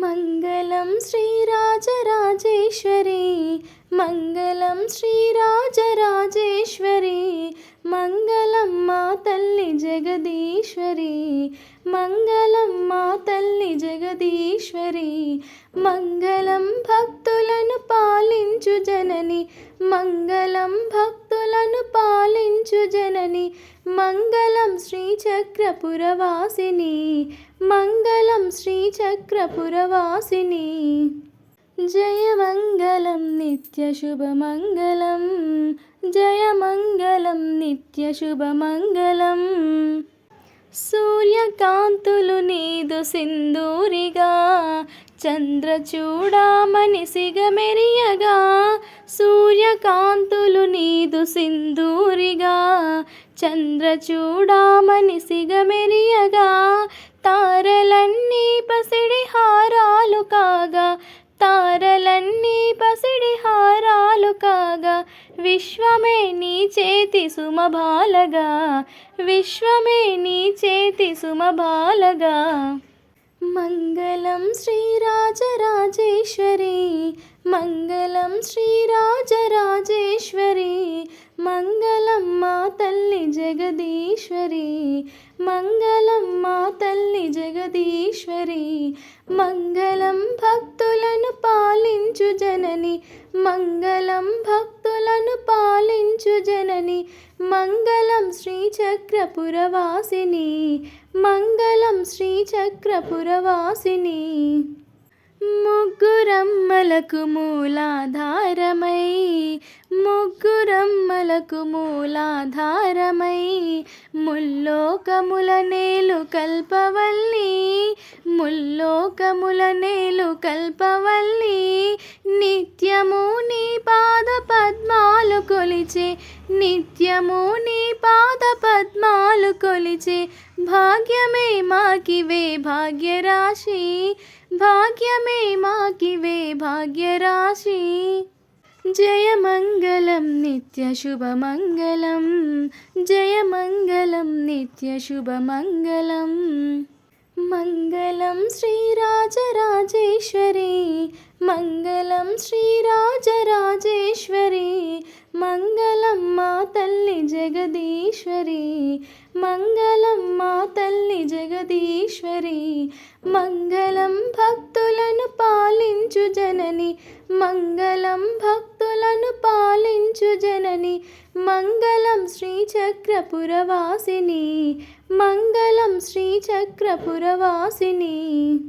మంగళం శ్రీరాజరాజేశ్వరి మంగళం శ్రీరాజరాజేశ్వరి మంగళం మా తల్లి జగదీశ్వరి మంగళం మా తల్లి జగదీశ్వరి మంగళం భక్తులను పాలించు జనని మంగళం భక్తులను పాలించు జనని మంగళం శ్రీచక్రపురవాసిని మంగళం శ్రీచక్రపురవాసిని. జయమంగళం నిత్యశుభమంగళం జయమంగళం నిత్యశుభమంగళం. సూర్యకాంతులు నీదు సింధూరిగా చంద్రచూడామణి సిగమెరియగా సూర్యకాంతులు నీదు సింధూరిగా చంద్రచూడామని సిగమెరియగా తారలన్నీ పసిడి హారాలు కాగా తారలన్నీ పసిడి హారాలు కాగా విశ్వమే నీ చేతి సుమబాలగా విశ్వమే నీ చేతి సుమబాలగా మంగళం శ్రీరాజరాజేశ్వరి మంగళం శ్రీరాజరాజ తల్లి జగదీశ్వరి మంగళం మా తల్లి జగదీశ్వరి మంగళం భక్తులను పాలించు జనని మంగళం భక్తులను పాలించు జనని మంగళం శ్రీచక్రపురవాసిని మంగళం శ్రీచక్రపురవాసిని. ముగ్గురమ్మలకు మూలాధారమై ముగ్గురమ్మలకు మూలాధారమై ముల్లోకముల నేలు కల్పవల్లి ముల్లోకముల నేలు కల్పవల్లి నిత్యము నీ పాద పద్మాలు కొలిచే నిత్యము నీ పాద పద్మాలు కొలిచే భాగ్యమే మాకివే భాగ్యరాశి భాగ్యమే మాకివే భాగ్యరాశి. జయమంగళం నిత్యశుభమంగళం జయమంగళం నిత్యశుభమంగళం మంగళం శ్రీరాజరాజేశ్వరి మంగళం శ్రీరాజరాజేశ్వరి మంగళం మా తల్లి జగదీశ్వరి మంగళం మా తల్లి జగదీశ్వరి మంగళం భక్తులను పాలించు జనని మంగళం భక్ పాలించు జనని మంగళం శ్రీచక్రపురవాసిని మంగళం శ్రీచక్రపురవాసిని.